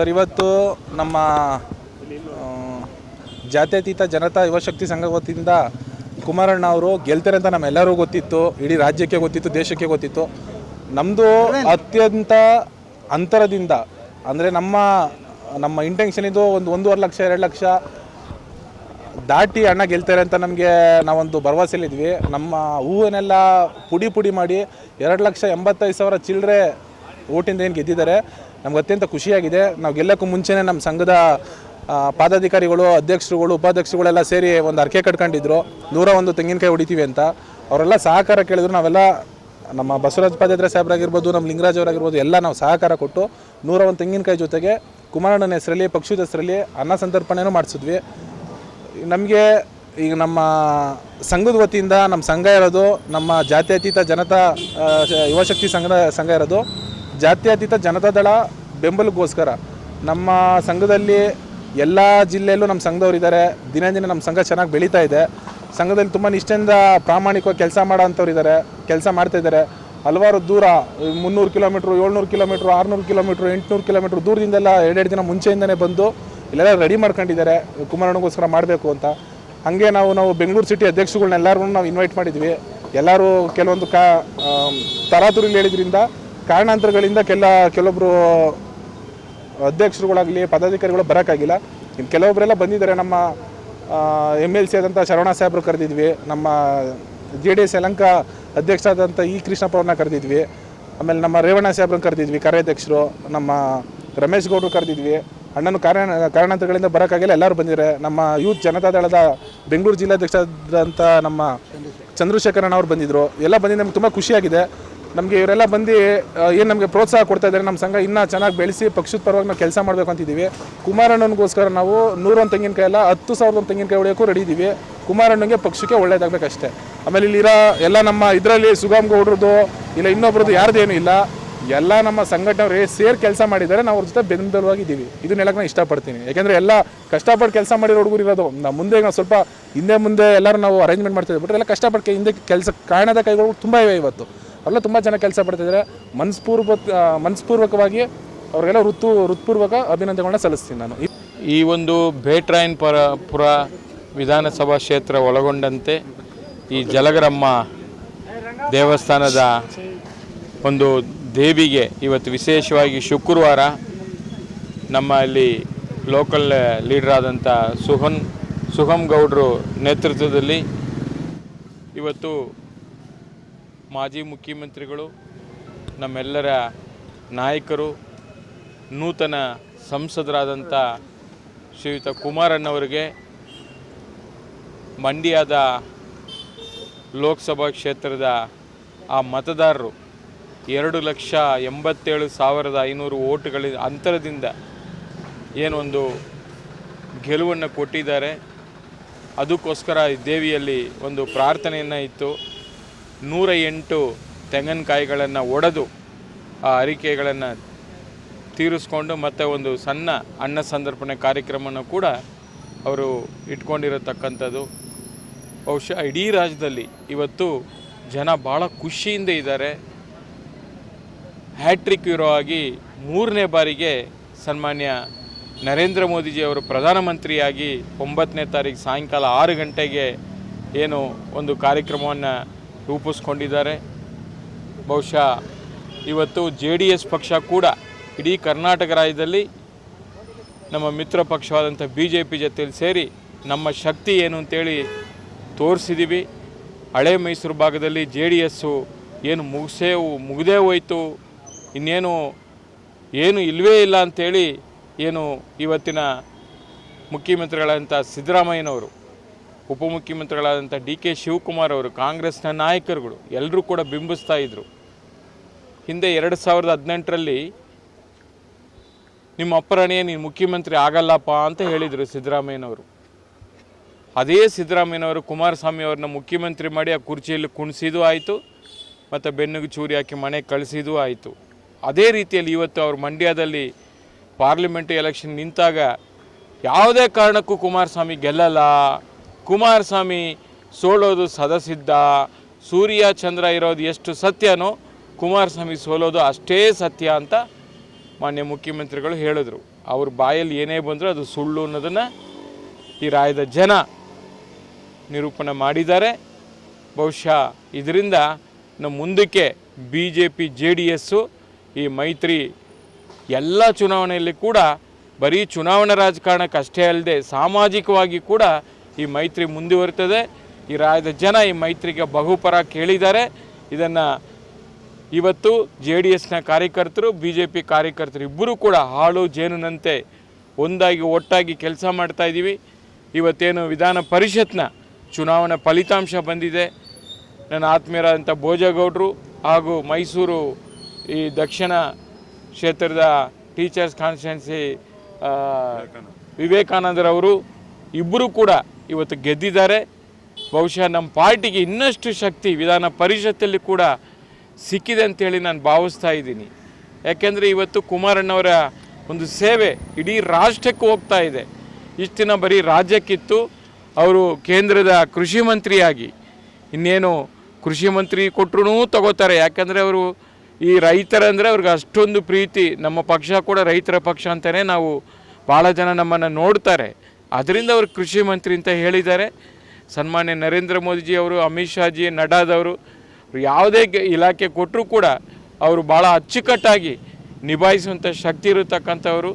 Sir, ಇವತ್ತು ನಮ್ಮ ಜಾತ್ಯತೀತ ಜನತಾ ಯುವಶಕ್ತಿ ಸಂಘ ವತಿಯಿಂದ ಕುಮಾರಣ್ಣ ಅವರು ಗೆಲ್ತಾರೆ ಅಂತ ನಮ್ಮೆಲ್ಲರಿಗೂ ಗೊತ್ತಿತ್ತು. ಇಡೀ ರಾಜ್ಯಕ್ಕೆ ಗೊತ್ತಿತ್ತು, ದೇಶಕ್ಕೆ ಗೊತ್ತಿತ್ತು. ನಮ್ಮದು ಅತ್ಯಂತ ಅಂತರದಿಂದ, ಅಂದರೆ ನಮ್ಮ ನಮ್ಮ ಇಂಟೆನ್ಷನ್ ಇದು ಒಂದು ಒಂದೂವರೆ ಲಕ್ಷ, ಎರಡು ಲಕ್ಷ ದಾಟಿ ಅಣ್ಣ ಗೆಲ್ತಾರೆ ಅಂತ ನಮಗೆ ನಾವೊಂದು ಭರವಸೆಲಿದ್ವಿ. ನಮ್ಮ ಹೂವನ್ನೆಲ್ಲ ಪುಡಿ ಪುಡಿ ಮಾಡಿ ಎರಡು ಲಕ್ಷ ಎಂಬತ್ತೈದು ಸಾವಿರ ಚಿಲ್ಲರೆ ಓಟಿಂದ ಏನು ಗೆದ್ದಿದ್ದಾರೆ. ನಮ್ಗೆ ಅತ್ಯಂತ ಖುಷಿಯಾಗಿದೆ. ನಾವು ಗೆಲ್ಲಕ್ಕೂ ಮುಂಚೆನೇ ನಮ್ಮ ಸಂಘದ ಪಾದಾಧಿಕಾರಿಗಳು, ಅಧ್ಯಕ್ಷರುಗಳು, ಉಪಾಧ್ಯಕ್ಷರುಗಳೆಲ್ಲ ಸೇರಿ ಒಂದು ಅರ್ಕೆ ಕಟ್ಕೊಂಡಿದ್ರು. ನೂರ ಒಂದು ತೆಂಗಿನಕಾಯಿ ಹೊಡಿತೀವಿ ಅಂತ. ಅವರೆಲ್ಲ ಸಹಕಾರ ಕೇಳಿದ್ರು. ನಾವೆಲ್ಲ ನಮ್ಮ ಬಸವರಾಜ ಪಾದಯಾತ್ರೆ ಸಾಹೇಬ್ರಾಗಿರ್ಬೋದು, ನಮ್ಮ ಲಿಂಗರಾಜ್ ಅವರಾಗಿರ್ಬೋದು, ಎಲ್ಲ ನಾವು ಸಹಕಾರ ಕೊಟ್ಟು ನೂರ ಒಂದು ತೆಂಗಿನಕಾಯಿ ಜೊತೆಗೆ ಕುಮಾರಣ್ಣನ ಹೆಸರಲ್ಲಿ ಪಕ್ಷದ ಹೆಸರಲ್ಲಿ ಅನ್ನ ಸಂತರ್ಪಣೆನೂ ಮಾಡಿಸಿದ್ವಿ. ನಮಗೆ ಈಗ ನಮ್ಮ ಸಂಘದ ವತಿಯಿಂದ, ನಮ್ಮ ಸಂಘ ಇರೋದು, ನಮ್ಮ ಜಾತ್ಯತೀತ ಜನತಾ ಯುವಶಕ್ತಿ ಸಂಘದ, ಸಂಘ ಇರೋದು ಜಾತ್ಯತೀತ ಜನತಾದಳ ಬೆಂಬಲಕ್ಕೋಸ್ಕರ ನಮ್ಮ ಸಂಘದಲ್ಲಿ ಎಲ್ಲ ಜಿಲ್ಲೆಯಲ್ಲೂ ನಮ್ಮ ಸಂಘದವ್ರು ಇದ್ದಾರೆ. ದಿನ ದಿನ ನಮ್ಮ ಸಂಘ ಚೆನ್ನಾಗಿ ಬೆಳೀತಾ ಇದೆ. ಸಂಘದಲ್ಲಿ ತುಂಬ ನಿಷ್ಠೆಯಿಂದ ಪ್ರಾಮಾಣಿಕವಾಗಿ ಕೆಲಸ ಮಾಡೋ ಅಂಥವ್ರು ಇದ್ದಾರೆ. ಕೆಲಸ ಮಾಡ್ತಾ ಇದ್ದಾರೆ. ಹಲವಾರು ದೂರ, ಮುನ್ನೂರು ಕಿಲೋಮೀಟ್ರು, ಏಳ್ನೂರು ಕಿಲೋಮೀಟ್ರು, ಆರುನೂರು ಕಿಲೋಮೀಟ್ರು, ಎಂಟುನೂರು ಕಿಲೋಮೀಟ್ರ್ ದೂರದಿಂದೆಲ್ಲ ಎರಡೆರಡು ದಿನ ಮುಂಚೆಯಿಂದನೇ ಬಂದು ಇಲ್ಲೆಲ್ಲ ರೆಡಿ ಮಾಡ್ಕೊಂಡಿದ್ದಾರೆ. ಕುಮಾರಣ್ಣಗೋಸ್ಕರ ಮಾಡಬೇಕು ಅಂತ. ಹಾಗೆ ನಾವು ನಾವು ಬೆಂಗಳೂರು ಸಿಟಿ ಅಧ್ಯಕ್ಷರುಗಳನ್ನ ಎಲ್ಲರನ್ನೂ ನಾವು ಇನ್ವೈಟ್ ಮಾಡಿದ್ವಿ. ಎಲ್ಲರೂ ಕೆಲವೊಂದು ಕಾ ತರಾತುರಿಲಿ ಹೇಳಿದ್ರಿಂದ ಕಾರಣಾಂತರಗಳಿಂದ ಕೆಲ ಕೆಲವೊಬ್ಬರು ಅಧ್ಯಕ್ಷರುಗಳಾಗಲಿ, ಪದಾಧಿಕಾರಿಗಳು ಬರೋಕ್ಕಾಗಿಲ್ಲ. ಇನ್ನು ಕೆಲವೊಬ್ಬರೆಲ್ಲ ಬಂದಿದ್ದಾರೆ, ನಮ್ಮ ಎಂ ಎಲ್ ಸಿ ಆದಂಥ ಶರವಣ ಸಾಹೇಬ್ರು ಕರೆದಿದ್ವಿ, ನಮ್ಮ ಜೆ ಡಿ ಎಸ್ ಯಲಂಕ ಅಧ್ಯಕ್ಷರಾದಂಥ ಇ ಕೃಷ್ಣಪ್ಪ ಅವ್ರನ್ನ ಕರೆದಿದ್ವಿ, ಆಮೇಲೆ ನಮ್ಮ ರೇವಣ್ಣ ಸಾಹೇಬ್ರನ್ನ ಕರೆದಿದ್ವಿ, ಕಾರ್ಯಾಧ್ಯಕ್ಷರು, ನಮ್ಮ ರಮೇಶ್ ಗೌಡ್ರು ಕರೆದಿದ್ವಿ, ಅಣ್ಣನ ಕಾರಣ ಕಾರಣಾಂತರಗಳಿಂದ ಬರೋಕ್ಕಾಗಿಲ್ಲ, ಎಲ್ಲರೂ ಬಂದಿದ್ದಾರೆ. ನಮ್ಮ ಯೂತ್ ಜನತಾ ದಳದ ಬೆಂಗಳೂರು ಜಿಲ್ಲಾಧ್ಯಕ್ಷರಾದಂಥ ನಮ್ಮ ಚಂದ್ರಶೇಖರಣ್ಣ ಅವ್ರು ಬಂದಿದ್ದರು ಎಲ್ಲ ಬಂದಿದ್ದು ನಮ್ಗೆ ತುಂಬ ಖುಷಿಯಾಗಿದೆ. ನಮಗೆ ಇವರೆಲ್ಲ ಬಂದು ಏನು ನಮಗೆ ಪ್ರೋತ್ಸಾಹ ಕೊಡ್ತಾ ಇದ್ದಾರೆ ನಮ್ಮ ಸಂಘ ಇನ್ನೂ ಚೆನ್ನಾಗಿ ಬೆಳೆಸಿ ಪಕ್ಷದ ಪರವಾಗಿ ನಾವು ಕೆಲಸ ಮಾಡಬೇಕು ಅಂತಿದ್ದೀವಿ. ಕುಮಾರಣ್ಣನಿಗೋಸ್ಕರ ನಾವು ನೂರೊಂದು ತೆಂಗಿನಕಾಯಿ ಎಲ್ಲ ಹತ್ತು ಸಾವಿರದ ತೆಂಗಿನಕಾಯಿ ಹೊಡೆಯೋಕ್ಕೂ ರೆಡಿ ಇದ್ದೀವಿ ಕುಮಾರಣ್ಣನಿಗೆ ಪಕ್ಷಕ್ಕೆ ಒಳ್ಳೇದಾಗಬೇಕಷ್ಟೇ ಆಮೇಲೆ ಇಲ್ಲಿರೋ ಎಲ್ಲ ನಮ್ಮ ಇದರಲ್ಲಿ ಸುಗಮ್ ಗೌಡ್ರದ್ದು, ಇಲ್ಲ ಇನ್ನೊಬ್ರದ್ದು ಯಾರ್ದೇನು ಇಲ್ಲ, ಎಲ್ಲ ನಮ್ಮ ಸಂಘಟನೆಯವರು ಸೇರಿ ಕೆಲಸ ಮಾಡಿದ್ದಾರೆ, ನಾವು ಅವ್ರ ಜೊತೆ ಬೆಂಬಲವಾಗಿದ್ದೀವಿ. ಇದನ್ನ ಹೇಳಕ್ಕೆ ನಾನು ಇಷ್ಟಪಡ್ತೀನಿ. ಯಾಕೆಂದರೆ ಎಲ್ಲ ಕಷ್ಟಪಟ್ಟು ಕೆಲಸ ಮಾಡಿರೋ ಹುಡುಗರು ಇರೋದು ನಾವು ಮುಂದೆ ನಾವು ಸ್ವಲ್ಪ ಹಿಂದೆ ಮುಂದೆ ಎಲ್ಲರೂ ನಾವು ಅರೇಂಜ್ಮೆಂಟ್ ಮಾಡ್ತಿದ್ದೀವಿ ಬಿಟ್ಟರೆ ಎಲ್ಲ ಕಷ್ಟಪಟ್ಟು ಹಿಂದೆ ಕೆಲಸ ಕಾರಣದ ಕೈಗಳು ತುಂಬ ಇವೆ ಇವತ್ತು. ಅವರೆಲ್ಲ ತುಂಬ ಜನ ಕೆಲಸ ಪಡ್ತಿದ್ದಾರೆ ಮನಸ್ಪೂರ್ವ ಮನಸ್ಪೂರ್ವಕವಾಗಿ ಅವರಿಗೆಲ್ಲ ಋತು ಹೃತ್ಪೂರ್ವಕ ಅಭಿನಂದನೆಗಳನ್ನ ಸಲ್ಲಿಸ್ತೀನಿ ನಾನು. ಈ ಒಂದು ಭೇಟ್ರಾಯನ್ ಪರ, ಪುರ ವಿಧಾನಸಭಾ ಕ್ಷೇತ್ರ ಒಳಗೊಂಡಂತೆ ಈ ಜಲಗರಮ್ಮ ದೇವಸ್ಥಾನದ ಒಂದು ದೇವಿಗೆ ಇವತ್ತು ವಿಶೇಷವಾಗಿ ಶುಕ್ರವಾರ ನಮ್ಮ ಇಲ್ಲಿ ಲೋಕಲ್ ಲೀಡರ್ ಆದಂಥ ಸುಹನ್ ಸುಹಮ್ ಗೌಡ್ರು ನೇತೃತ್ವದಲ್ಲಿ ಇವತ್ತು ಮಾಜಿ ಮುಖ್ಯಮಂತ್ರಿಗಳು, ನಮ್ಮೆಲ್ಲರ ನಾಯಕರು, ನೂತನ ಸಂಸದರಾದಂಥ ಶ್ರೀಯುತ ಕುಮಾರಣ್ಣವರಿಗೆ ಮಂಡ್ಯದ ಲೋಕಸಭಾ ಕ್ಷೇತ್ರದ ಆ ಮತದಾರರು ಎರಡು ಲಕ್ಷ ಎಂಬತ್ತೇಳು ಸಾವಿರದ ಐನೂರು ಓಟುಗಳ ಅಂತರದಿಂದ ಏನೊಂದು ಗೆಲುವನ್ನು ಕೊಟ್ಟಿದ್ದಾರೆ. ಅದಕ್ಕೋಸ್ಕರ ದೇವಿಯಲ್ಲಿ ಒಂದು ಪ್ರಾರ್ಥನೆಯನ್ನು ಇತ್ತು. ನೂರ ಎಂಟು ತೆಂಗಿನಕಾಯಿಗಳನ್ನು ಒಡೆದು ಆ ಅರಿಕೆಗಳನ್ನು ತೀರಿಸ್ಕೊಂಡು ಮತ್ತು ಒಂದು ಸಣ್ಣ ಅನ್ನ ಸಂದರ್ಪಣೆ ಕಾರ್ಯಕ್ರಮವನ್ನು ಕೂಡ ಅವರು ಇಟ್ಕೊಂಡಿರತಕ್ಕಂಥದ್ದು. ಬಹುಶಃ ಇಡೀ ರಾಜ್ಯದಲ್ಲಿ ಇವತ್ತು ಜನ ಭಾಳ ಖುಷಿಯಿಂದ ಇದ್ದಾರೆ. ಹ್ಯಾಟ್ರಿಕ್ ಇರೋ ಆಗಿ ಮೂರನೇ ಬಾರಿಗೆ ಸನ್ಮಾನ್ಯ ನರೇಂದ್ರ ಮೋದಿಜಿ ಅವರು ಪ್ರಧಾನಮಂತ್ರಿಯಾಗಿ ಒಂಬತ್ತನೇ ತಾರೀಕು ಸಾಯಂಕಾಲ ಆರು ಗಂಟೆಗೆ ಏನು ಒಂದು ಕಾರ್ಯಕ್ರಮವನ್ನು ರೂಪಿಸ್ಕೊಂಡಿದ್ದಾರೆ. ಬಹುಶಃ ಇವತ್ತು ಜೆ ಡಿ ಎಸ್ ಪಕ್ಷ ಕೂಡ ಇಡೀ ಕರ್ನಾಟಕ ರಾಜ್ಯದಲ್ಲಿ ನಮ್ಮ ಮಿತ್ರ ಪಕ್ಷವಾದಂಥ ಬಿ ಜೆ ಪಿ ಜೊತೆಯಲ್ಲಿ ಸೇರಿ ನಮ್ಮ ಶಕ್ತಿ ಏನು ಅಂತೇಳಿ ತೋರಿಸಿದ್ದೀವಿ ಹಳೆ ಮೈಸೂರು ಭಾಗದಲ್ಲಿ ಜೆ ಡಿ ಎಸ್ಸು ಏನು ಮುಗಿಸೇ ಮುಗಿದೇ ಹೋಯಿತು. ಇನ್ನೇನು ಏನು ಇಲ್ಲವೇ ಇಲ್ಲ ಅಂಥೇಳಿ ಏನು ಇವತ್ತಿನ ಮುಖ್ಯಮಂತ್ರಿಗಳಂಥ ಸಿದ್ದರಾಮಯ್ಯನವರು ಉಪಮುಖ್ಯಮಂತ್ರಿಗಳಾದಂಥ ಡಿ ಕೆ ಶಿವಕುಮಾರ್ ಅವರು, ಕಾಂಗ್ರೆಸ್ನ ನಾಯಕರುಗಳು ಎಲ್ಲರೂ ಕೂಡ ಬಿಂಬಿಸ್ತಾ ಇದ್ದರು ಹಿಂದೆ ಎರಡು ಸಾವಿರದ ಹದಿನೆಂಟರಲ್ಲಿ ನಿಮ್ಮ ಅಪ್ಪರಣೆ ನೀನು ಮುಖ್ಯಮಂತ್ರಿ ಆಗಲ್ಲಪ್ಪ ಅಂತ ಹೇಳಿದರು ಸಿದ್ದರಾಮಯ್ಯನವರು. ಅದೇ ಸಿದ್ದರಾಮಯ್ಯನವರು ಕುಮಾರಸ್ವಾಮಿ ಅವ್ರನ್ನ ಮುಖ್ಯಮಂತ್ರಿ ಮಾಡಿ ಆ ಕುರ್ಚಿಯಲ್ಲಿ ಕುಣಿಸಿದೂ ಆಯಿತು, ಮತ್ತು ಬೆನ್ನಿಗೆ ಚೂರಿ ಹಾಕಿ ಮನೆ ಕಳಿಸಿದೂ ಆಯಿತು. ಅದೇ ರೀತಿಯಲ್ಲಿ ಇವತ್ತು ಅವರು ಮಂಡ್ಯದಲ್ಲಿ ಪಾರ್ಲಿಮೆಂಟ್ ಎಲೆಕ್ಷನ್ ನಿಂತಾಗ ಯಾವುದೇ ಕಾರಣಕ್ಕೂ ಕುಮಾರಸ್ವಾಮಿ ಗೆಲ್ಲಲ್ಲ ಕುಮಾರಸ್ವಾಮಿ ಸೋಲೋದು ಸದಸಿದ್ಧ ಸೂರ್ಯ ಚಂದ್ರ ಇರೋದು ಎಷ್ಟು ಸತ್ಯನೋ ಕುಮಾರಸ್ವಾಮಿ ಸೋಲೋದು ಅಷ್ಟೇ ಸತ್ಯ ಅಂತ ಮಾನ್ಯ ಮುಖ್ಯಮಂತ್ರಿಗಳು ಹೇಳಿದರು. ಅವ್ರ ಬಾಯಲ್ಲಿ ಏನೇ ಬಂದರೂ ಅದು ಸುಳ್ಳು ಅನ್ನೋದನ್ನು ಈ ರಾಯದ ಜನ ನಿರೂಪಣೆ ಮಾಡಿದ್ದಾರೆ. ಬಹುಶಃ ಇದರಿಂದ ನಮ್ಮ ಮುಂದಕ್ಕೆ B J P J D S, ಈ ಮೈತ್ರಿ ಎಲ್ಲ ಚುನಾವಣೆಯಲ್ಲಿ ಕೂಡ ಬರೀ ಚುನಾವಣಾ ರಾಜಕಾರಣಕ್ಕಷ್ಟೇ ಅಲ್ಲದೆ ಸಾಮಾಜಿಕವಾಗಿ ಕೂಡ ಈ ಮೈತ್ರಿ ಮುಂದುವರಿತದೆ. ಈ ರಾಜ್ಯದ ಜನ ಈ ಮೈತ್ರಿಗೆ ಬಹುಪರ ಕೇಳಿದ್ದಾರೆ. ಇದನ್ನು ಇವತ್ತು ಜೆ ಡಿ ಎಸ್ನ ಕಾರ್ಯಕರ್ತರು ಬಿ ಜೆ ಪಿ ಕಾರ್ಯಕರ್ತರು ಇಬ್ಬರೂ ಕೂಡ ಹಾಳು ಜೇನುನಂತೆ ಒಂದಾಗಿ ಒಟ್ಟಾಗಿ ಕೆಲಸ ಮಾಡ್ತಾ ಇದ್ದೀವಿ ಇವತ್ತೇನು ವಿಧಾನ ಪರಿಷತ್ನ ಚುನಾವಣಾ ಫಲಿತಾಂಶ ಬಂದಿದೆ. ನನ್ನ ಆತ್ಮೀಯರಾದಂಥ ಭೋಜಗೌಡರು ಹಾಗೂ ಮೈಸೂರು ಈ ದಕ್ಷಿಣ ಕ್ಷೇತ್ರದ ಟೀಚರ್ಸ್ ಕಾನ್ಸ್ಟಿಟ್ಯೂನ್ಸಿ ವಿವೇಕಾನಂದರವರು ಇಬ್ಬರೂ ಕೂಡ ಇವತ್ತು ಗೆದ್ದಿದ್ದಾರೆ. ಬಹುಶಃ ನಮ್ಮ ಪಾರ್ಟಿಗೆ ಇನ್ನಷ್ಟು ಶಕ್ತಿ ವಿಧಾನ ಪರಿಷತ್ತಲ್ಲಿ ಕೂಡ ಸಿಕ್ಕಿದೆ ಅಂತೇಳಿ ನಾನು ಭಾವಿಸ್ತಾ ಇದ್ದೀನಿ. ಯಾಕೆಂದರೆ ಇವತ್ತು ಕುಮಾರಣ್ಣವರ ಒಂದು ಸೇವೆ ಇಡೀ ರಾಷ್ಟ್ರಕ್ಕೆ ಹೋಗ್ತಾ ಇದೆ. ಇಷ್ಟು ದಿನ ಬರೀ ರಾಜ್ಯಕ್ಕಿತ್ತು, ಅವರು ಕೇಂದ್ರದ ಕೃಷಿ ಮಂತ್ರಿಯಾಗಿ. ಇನ್ನೇನು ಕೃಷಿ ಮಂತ್ರಿ ಕೊಟ್ಟರು ತಗೋತಾರೆ. ಯಾಕಂದರೆ ಅವರು ಈ ರೈತರಂದರೆ ಅವ್ರಿಗೆ ಅಷ್ಟೊಂದು ಪ್ರೀತಿ. ನಮ್ಮ ಪಕ್ಷ ಕೂಡ ರೈತರ ಪಕ್ಷ ಅಂತಲೇ ನಾವು ಭಾಳ ಜನ ನಮ್ಮನ್ನು ನೋಡ್ತಾರೆ. ಅದರಿಂದ ಅವರು ಕೃಷಿ ಮಂತ್ರಿ ಅಂತ ಹೇಳಿದ್ದಾರೆ. ಸನ್ಮಾನ್ಯ ನರೇಂದ್ರ ಮೋದಿಜಿ ಅವರು, ಅಮಿತ್ ಶಾಜಿ ನಡ್ಡಾದವರು ಯಾವುದೇ ಇಲಾಖೆ ಕೊಟ್ಟರೂ ಕೂಡ ಅವರು ಭಾಳ ಅಚ್ಚುಕಟ್ಟಾಗಿ ನಿಭಾಯಿಸುವಂಥ ಶಕ್ತಿ ಇರತಕ್ಕಂಥವರು.